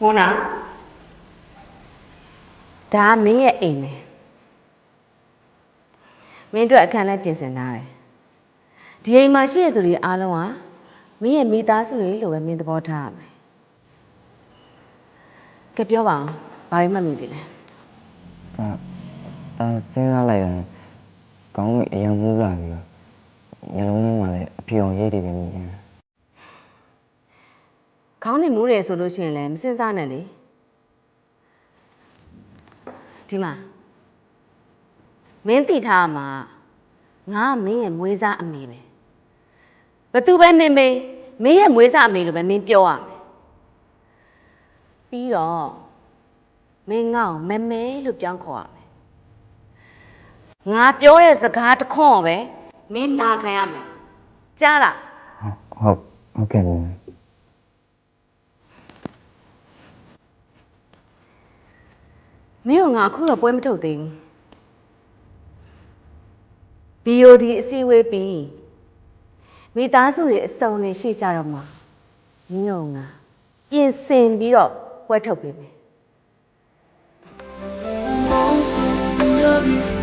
မုန်းနာဒါကမင်းရဲ့အိမ်ပဲမင်းတို့အခန်းလဲပြင်ဆင်ထားတယ်ဒီအိမ်မှာရှိတဲ့သူတွေအားလုံးကမင်းရဲ့မိသားစုတွေလို့ပဲမင်းသဘောထားရမယ်ကဲပြောပါအောင်ဘာတွေမှတ်မိသေးလဲဒါဒါစဉ်းစားလိုက်ရင်ကောင်းကင်အရင်မှုလာပြီးတော့ညလုံးထဲမှာလည်းအဖြေအောင်ရိတ်တယ်ပဲမြင်တယ် ခေါင်းနဲ့မူးတယ်ဆိုလို့ရှိရင်လည်းမစင်စားနဲ့လေဒီမှာမင်းသိထားမှာငါကမင်းရဲ့မွေးစားအမေပဲဘသူပဲမင်းမေးမင်းရဲ့မွေးစားအမေလို့ပဲမင်းပြောရမယ်ပြီးတော့မင်းငါ့ကိုမမဲလို့ပြောင်းခေါ်ရမယ်ငါပြောတဲ့စကားတစ်ခွန်းပဲမင်းနာခံရမယ်ကြားလားဟုတ်ဟုတ်ကဲ့ မင်းတို့ငါအခုတော့ပွဲမထုတ်သေးဘူး BOD အစည်းအဝေးပြီးမိသားစုတွေအစုံနဲ့ရှေ့ကြတော့မှာမင်းတို့ငါပြင်ဆင်ပြီးတော့ပွဲထုတ်ပေးမယ် Most love you.